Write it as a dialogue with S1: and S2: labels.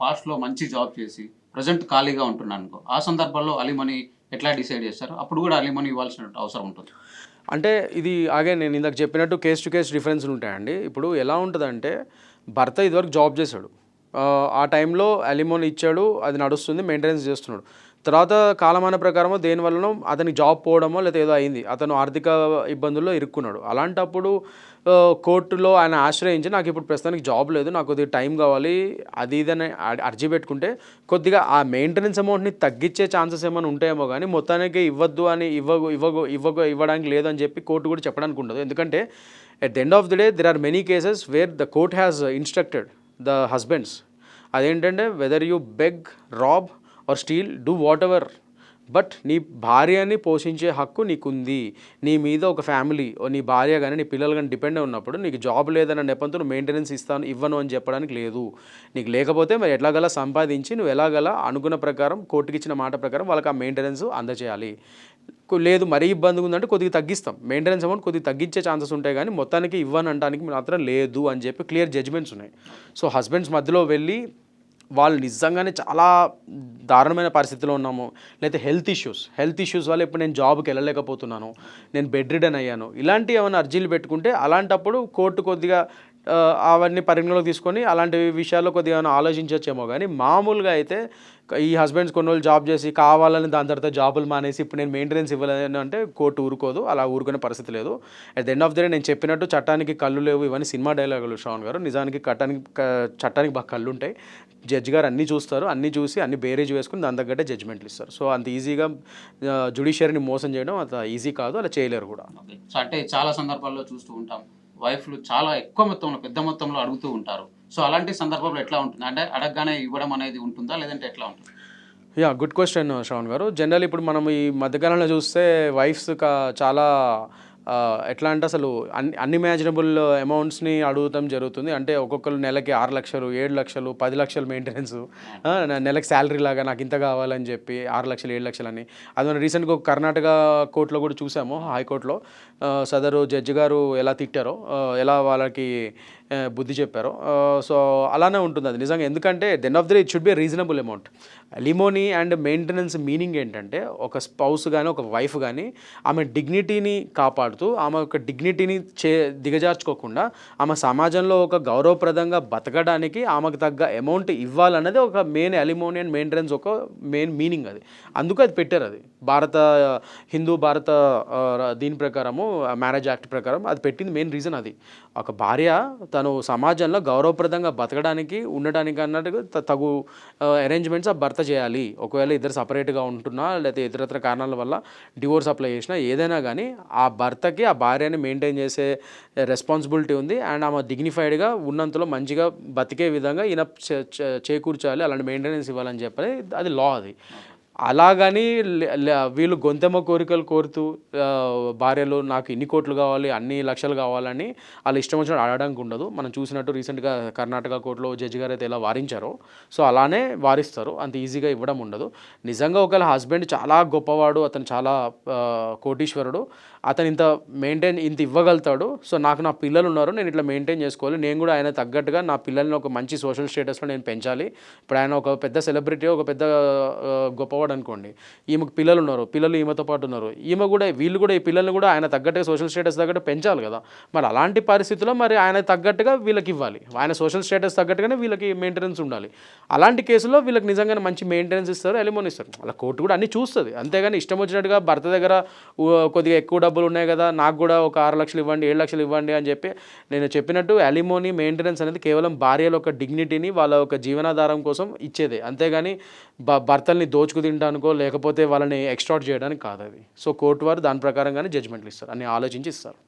S1: పాస్ట్లో మంచి జాబ్ చేసి ప్రజెంట్ ఖాళీగా ఉంటున్నాను అనుకో. ఆ సందర్భంలో అలీమనీ ఎట్లా డిసైడ్ చేస్తారు? అప్పుడు కూడా అలీమనీ ఇవ్వాల్సిన అవసరం ఉంటుంది.
S2: అంటే ఇది ఆగే నేను ఇందాక చెప్పినట్టు కేస్ టు కేస్ డిఫరెన్స్లు ఉంటాయండి. ఇప్పుడు ఎలా ఉంటుందంటే భర్త ఇదివరకు జాబ్ చేశాడు. ఆ, ఆ టైంలో అలిమోన్ ఇచ్చాడు అది నడుస్తుంది మెయింటెనెన్స్ చేస్తున్నాడు. తర్వాత కాలమాన ప్రకారమో దేనివల్లనో అతని అతనికి జాబ్ పోవడమో లేదా ఏదో అయింది. అతను ఆర్థిక ఇబ్బందుల్లో ఇరుక్కున్నాడు. అలాంటప్పుడు కోర్టులో ఆయన ఆశ్రయించి నాకు ఇప్పుడు ప్రస్తుతానికి జాబ్ లేదు నాకు కొద్దిగా టైం కావాలి అది ఇదని అర్జీ పెట్టుకుంటే కొద్దిగా ఆ మెయింటెనెన్స్ అమౌంట్ని తగ్గించే ఛాన్సెస్ ఏమైనా ఉంటాయేమో కానీ మొత్తానికి ఇవ్వద్దు అని ఇవ్వగు ఇవ్వగో ఇవ్వగో ఇవ్వడానికి లేదని చెప్పి కోర్టు కూడా చెప్పడానికి ఉండదు. ఎందుకంటే at the end of the day there are many cases where the court has instructed the husbands అదేంటంటే whether you beg rob or steal do whatever but నీ భార్యని పోషించే హక్కు నీకుంది. నీ మీద ఒక ఫ్యామిలీ ఓ నీ భార్య కానీ నీ పిల్లలు కానీ డిపెండ్ ఉన్నప్పుడు నీకు జాబ్ లేదన్న నెపంతో నువ్వు మెయింటెనెన్స్ ఇస్తాను ఇవ్వను అని చెప్పడానికి లేదు. నీకు లేకపోతే మరి ఎట్లాగలా సంపాదించి నువ్వు ఎలాగలా అనుకున్న ప్రకారం కోర్టుకిచ్చిన మాట ప్రకారం వాళ్ళకి ఆ మెయింటెనెన్స్ అందజేయాలి లేదు మరీ ఇబ్బందిగా ఉందంటే కొద్దిగా తగ్గిస్తాం. మెయింటెనెన్స్ అమౌంట్ కొద్దిగా తగ్గించే ఛాన్సెస్ ఉంటాయి కానీ మొత్తానికి ఇవ్వను అనడానికి మాత్రం లేదు అని చెప్పి క్లియర్ జడ్జ్మెంట్స్ ఉన్నాయి. సో హస్బెండ్స్ మధ్యలో వెళ్ళి వాళ్ళు నిజంగానే చాలా దారుణమైన పరిస్థితిలో ఉన్నాము. లేకపోతే హెల్త్ ఇష్యూస్. హెల్త్ ఇష్యూస్ వల్ల ఇప్పుడు నేను జాబ్కి వెళ్ళలేకపోతున్నాను. నేను బెడ్ రిడన్ అయ్యాను. ఇలాంటి ఏమైనా అర్జీలు పెట్టుకుంటే అలాంటప్పుడు కోర్టు కొద్దిగా అవన్నీ పరిగణలోకి తీసుకొని అలాంటి విషయాల్లో కొద్దిగా ఏమైనా ఆలోచించవచ్చేమో కానీ మామూలుగా అయితే ఈ హస్బెండ్స్ కొన్ని రోజులు జాబ్ చేసి కావాలని దాని తర్వాత జాబులు మానేసి ఇప్పుడు నేను మెయింటెనెన్స్ ఇవ్వలేను అంటే కోర్టు ఊరుకోదు అలా ఊరుకునే పరిస్థితి లేదు. At the end of the day నేను చెప్పినట్టు చట్టానికి కళ్ళు లేవు ఇవన్నీ సినిమా డైలాగులు శ్రావణ్ గారు. నిజానికి చట్టానికి చట్టానికి బాగా కళ్ళు ఉంటాయి జడ్జి గారు అన్నీ చూస్తారు అన్నీ చూసి అన్ని బేరేజ్ వేసుకుని దాని తగ్గట్టే జడ్జిమెంట్లు ఇస్తారు. సో అంత ఈజీగా జుడిషియరీని మోసం చేయడం అంత ఈజీ కాదు అలా చేయలేరు కూడా.
S1: అంటే చాలా సందర్భాల్లో చూస్తూ ఉంటాం. వైఫ్లు చాలా ఎక్కువ మొత్తంలో పెద్ద మొత్తంలో అడుగుతూ ఉంటారు. సో అలాంటి సందర్భంలో ఎట్లా ఉంటుంది? అంటే అడగగానే ఇవ్వడం అనేది ఉంటుందా? లేదంటే ఎట్లా ఉంటుంది?
S2: యా గుడ్ క్వశ్చన్ శ్రవణ్ గారు. జనరల్ ఇప్పుడు మనం ఈ మధ్యకాలంలో చూస్తే వైఫ్స్ చాలా ఎట్లా అంటే అసలు అన్ని అన్ఇమాజినబుల్ అమౌంట్స్ని అడుగుతాం జరుగుతుంది. అంటే ఒక్కొక్కరు నెలకి ఆరు లక్షలు ఏడు లక్షలు పది లక్షలు మెయింటెనెన్స్ నెలకి శాలరీ లాగా నాకు ఇంత కావాలని చెప్పి ఆరు లక్షలు ఏడు లక్షలు అని. అది మనం రీసెంట్గా ఒక కర్ణాటక కోర్టులో కూడా చూసాము హైకోర్టులో. సదరు జడ్జి గారు ఎలా తిట్టారో ఎలా వాళ్ళకి బుద్ధి చెప్పారో. సో అలానే ఉంటుంది అది. నిజంగా ఎందుకంటే then of the day it should be reasonable amount alimony and maintenance meaning ఏంటంటే ఒక స్పౌస్ కానీ ఒక వైఫ్ కానీ ఆమె డిగ్నిటీని కాపాడుతూ ఆమె యొక్క డిగ్నిటీని చే దిగజార్చుకోకుండా ఆమె సమాజంలో ఒక గౌరవప్రదంగా బతకడానికి ఆమెకు తగ్గ అమౌంట్ ఇవ్వాలన్నది ఒక మెయిన్ అలిమోని అండ్ మెయింటెనెన్స్ ఒక మెయిన్ మీనింగ్ అది. అందుకు అది పెట్టారు అది. భారత హిందూ భారత దీని ప్రకారము మ్యారేజ్ యాక్ట్ ప్రకారం అది పెట్టింది మెయిన్ రీజన్ అది. ఒక భార్య తను సమాజంలో గౌరవప్రదంగా బతకడానికి ఉండడానికి అన్నట్టుగా త- తగు అరేంజ్మెంట్స్ ఆ భర్త చేయాలి. ఒకవేళ ఇద్దరు సపరేట్గా ఉంటున్నా లేకపోతే ఇతరత్ర కారణాల వల్ల డివోర్స్ అప్లై చేసినా ఏదైనా కానీ ఆ భర్తకి ఆ భార్యని మెయింటైన్ చేసే రెస్పాన్సిబిలిటీ ఉంది. అండ్ ఆమె డిగ్నిఫైడ్గా ఉన్నంతలో మంచిగా బతికే విధంగా ఈయన చేకూర్చాలి. అలాంటి మెయింటెనెన్స్ ఇవ్వాలని చెప్పని అది లా అది. అలాగని లే- వీళ్ళు గొంతెమ్మ కోరికలు కోరుతూ భార్యలు నాకు ఇన్ని కోట్లు కావాలి అన్ని లక్షలు కావాలని వాళ్ళు ఇష్టం వచ్చినట్టు అడగడానికి ఉండదు. మనం చూసినట్టు రీసెంట్గా కర్ణాటక కోర్టులో జడ్జి గారు అయితే ఎలా వారించారో. సో అలానే వారిస్తారు. అంత ఈజీగా ఇవ్వడం ఉండదు. నిజంగా ఒకవేళ హస్బెండ్ చాలా గొప్పవాడు అతను చాలా కోటీశ్వరుడు అతను ఇంత మెయింటైన్ ఇంత ఇవ్వగలుగుతాడు. సో నాకు నా పిల్లలు ఉన్నారు నేను ఇట్లా మెయింటైన్ చేసుకోవాలి. నేను కూడా ఆయన తగ్గట్టుగా నా పిల్లల్ని ఒక మంచి సోషల్ స్టేటస్లో నేను పెంచాలి. ఇప్పుడు ఆయన ఒక పెద్ద సెలబ్రిటీ ఒక పెద్ద గొప్పవాడు గొప్పవాడు అనుకోండి. ఈమెకు పిల్లలు ఉన్నారు పిల్లలు ఈమెతో పాటు ఉన్నారు. ఈమె కూడా వీళ్ళు కూడా ఈ పిల్లల్ని కూడా ఆయన తగ్గట్టుగా సోషల్ స్టేటస్ తగ్గట్టు పెంచాలి కదా. మరి అలాంటి పరిస్థితుల్లో మరి ఆయన తగ్గట్టుగా వీళ్ళకి ఇవ్వాలి. ఆయన సోషల్ స్టేటస్ తగ్గట్టుగానే వీళ్ళకి మెయింటెనెన్స్ ఉండాలి. అలాంటి కేసులో వీళ్ళకి నిజంగానే మంచి మెయింటెనెన్స్ ఇస్తారు ఎలిమోన్ ఇస్తారు. అలా కోర్టు కూడా అన్ని చూస్తుంది. అంతేగాని ఇష్టం వచ్చినట్టుగా భర్త దగ్గర కొద్దిగా ఎక్కువ డబ్బులు ఉన్నాయి కదా నాకు కూడా ఒక ఆరు లక్షలు ఇవ్వండి ఏడు లక్షలు ఇవ్వండి అని చెప్పి నేను చెప్పినట్టు అలిమోని మెయింటెనెన్స్ అనేది కేవలం భార్యల యొక్క డిగ్నిటీని వాళ్ళ యొక్క జీవనాధారం కోసం ఇచ్చేదే. అంతేగాని భ భర్తల్ని దోచుకు తినడానికో లేకపోతే వాళ్ళని ఎక్స్ట్రాట్ చేయడానికి కాదు అది. సో కోర్టు వారు దాని ప్రకారంగానే జడ్జ్మెంట్లు ఇస్తారు. అన్ని ఆలోచించి ఇస్తారు.